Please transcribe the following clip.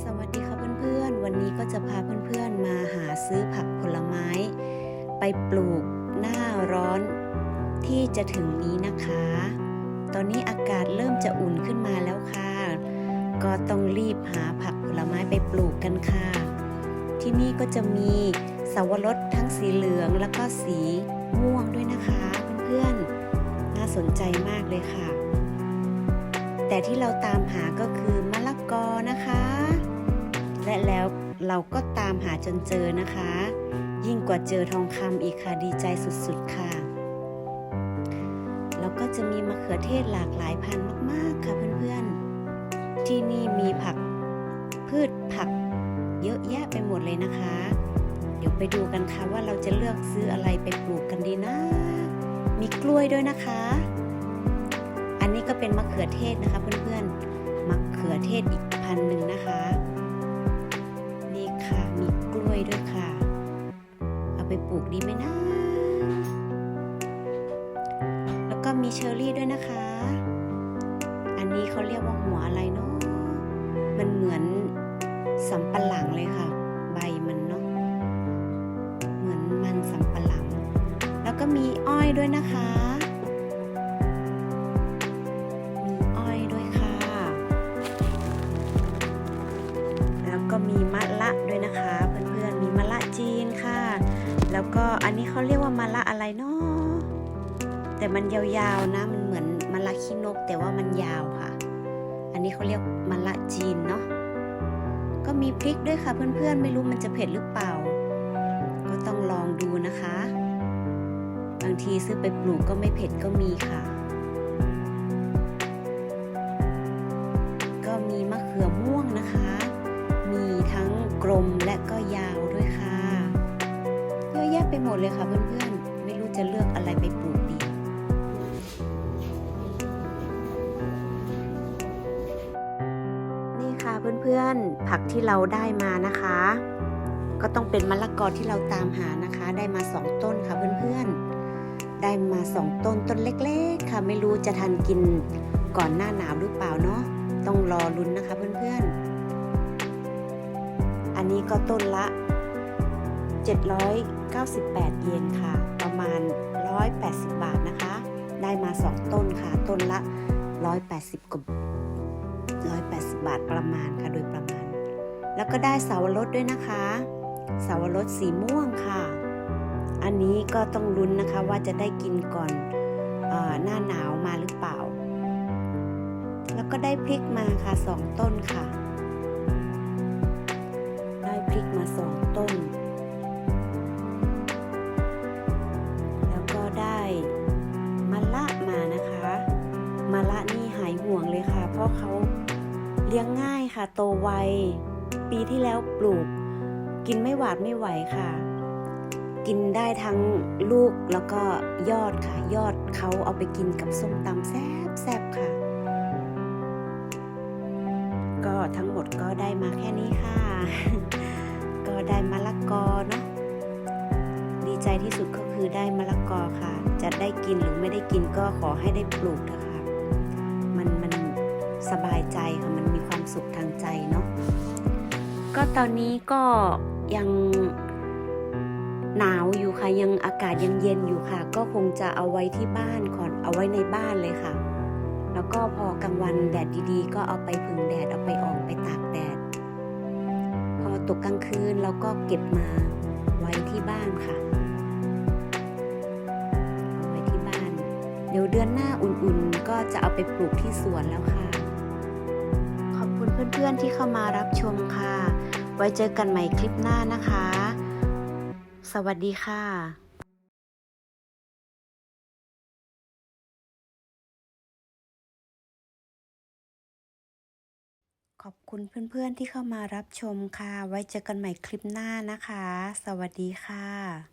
สวัสดีค่ะเพื่อนๆ วันนี้ก็จะพาเพื่อนๆมาหาซื้อผักผลไม้ ไปปลูกหน้าร้อนที่จะถึงนี้นะคะ ตอนนี้อากาศเริ่มจะอุ่นขึ้นมาแล้วค่ะ ก็ต้องรีบหาผักผลไม้ไปปลูกกันค่ะ ที่นี่ก็จะมีสาวรสทั้งสีเหลืองแล้วก็สีม่วงด้วยนะคะเพื่อนๆ น่าสนใจมากเลยค่ะ แต่ที่เราตามหาก็คือมะละกอนะคะ และแล้วเราก็ตามหาจนเจอนะคะ ยิ่งกว่าเจอทองคำอีกค่ะดีใจสุดๆค่ะ แล้วก็จะมีมะเขือเทศหลากหลายพันธุ์มากๆค่ะเพื่อนๆ ที่นี่มีผักพืชผักเยอะแยะไปหมดเลยนะคะ เดี๋ยวไปดูกันค่ะว่าเราจะเลือกซื้ออะไรไปปลูกกันดีนะ มีกล้วยด้วยนะคะ อันนี้ก็เป็นมะเขือเทศนะคะเพื่อนๆ มะเขือเทศอีกพันหนึ่งนะคะ ดีไหมนะ แล้วก็มีเชอร์รี่ด้วยนะคะ อันนี้เขาเรียกว่าหัวอะไรเนาะ มันเหมือนสำปะหลังเลยค่ะ ใบมันเนาะ เหมือนมันสำปะหลัง แล้วก็มีอ้อยด้วยนะคะ แล้วก็อันนี้เขาเรียกว่ามะละอะไรเนาะแต่มันยาวๆนะมันเหมือนมะละขี้นก แต่ว่ามันยาวค่ะ อันนี้เขาเรียกมะละจีนเนาะก็มีพริกด้วยค่ะเพื่อนๆ ไม่รู้มันจะเผ็ดหรือเปล่า ก็ต้องลองดูนะคะ บางทีซื้อไปปลูกก็ไม่เผ็ดก็มีค่ะ ก็มีมะเขือม่วงนะคะ มีทั้งกลม เลยค่ะเพื่อนๆ ไม่รู้จะเลือกอะไรไปปลูกดีนี่ค่ะเพื่อนๆ ผักที่เราได้มานะคะ ก็ต้องเป็นมะละกอที่เราตามหานะคะ ได้มาสองต้นค่ะเพื่อนๆ ได้มาสองต้นต้นเล็ก ๆ ค่ะ ไม่รู้จะทันกินก่อนหน้าหนาวหรือเปล่าเนาะต้องรอลุ้นนะคะเพื่อนๆ อันนี้ก็ต้นละ 798 เยนค่ะ ประมาณ 180 บาทนะคะ ได้มา 2 ต้นค่ะ ต้นละ 180กว่า180 บาทประมาณค่ะ โดยประมาณ แล้วก็ได้เสาวรสด้วยนะคะ เสาวรสสีม่วงค่ะ อันนี้ก็ต้องลุ้นนะคะว่าจะได้กินก่อนออหน้าหนาวมาหรือเปล่า แล้วก็ได้พริกมาค่ะสองต้นค่ะ เขาเลี้ยงง่ายค่ะ โตไว ปีที่แล้วปลูก กินไม่หวาดไม่ไหวค่ะ กินได้ทั้งลูกแล้วก็ยอดค่ะ ยอดเขาเอาไปกินกับส้มตำแซ่บแซบค่ะ ก็ทั้งหมดก็ได้มาแค่นี้ค่ะ ก็ได้มะละกอเนาะดีใจที่สุดก็คือได้มะละกอค่ะ จะได้กินหรือไม่ได้กินก็ขอให้ได้ปลูกเถอะค่ะ สบายใจค่ะมันมีความสุขทางใจเนาะก็ตอนนี้ก็ยังหนาวอยู่ค่ะยังอากาศยังเย็นอยู่ค่ะ ก็คงจะเอาไว้ที่บ้านก่อนเอาไว้ในบ้านเลยค่ะ แล้วก็พอกลางวันแดดดีๆ ก็เอาไปพึ่งแดดเอาไปออกไปตากแดด พอตกกลางคืนเราก็เก็บมาไว้ที่บ้านค่ะเอาไว้ที่บ้าน เดี๋ยวเดือนหน้าอุ่นๆ ก็จะเอาไปปลูกที่สวนแล้วค่ะ เพื่อนๆที่เข้ามารับชมค่ะ ไว้เจอกันใหม่คลิปหน้านะคะ สวัสดีค่ะขอบคุณเพื่อนๆที่เข้ามารับชมค่ะ ไว้เจอกันใหม่คลิปหน้านะคะ สวัสดีค่ะ